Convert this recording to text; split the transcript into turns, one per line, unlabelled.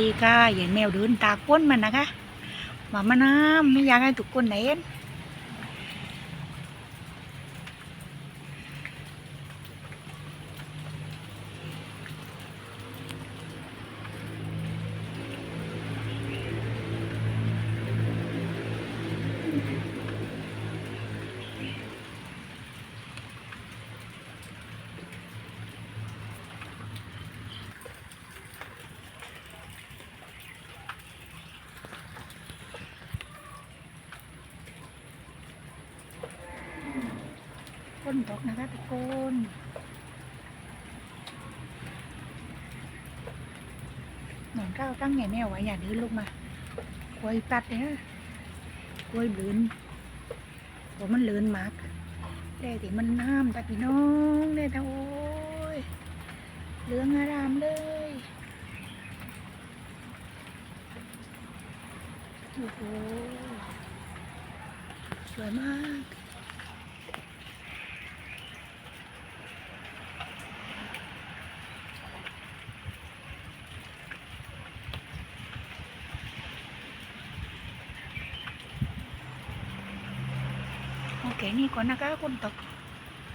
ดีค่ะใหญ่แมวเดินตากพ้นมันนะคะมามาน้ำไม่อยากให้ทุกคนเห็น ฝนตกนะคะทุกคนหนอนก้าวตั้งใหญ่แมวไว้อย่าเดินลูกมากล้วยตัดเนี่ยกล้วยเลือนเพรามันเลือนมากได้แต่มันน้ำแต่พี่น้องได้แต่โอ้ยเหลืองอารามเลยโอ้โหสวยมาก โอเ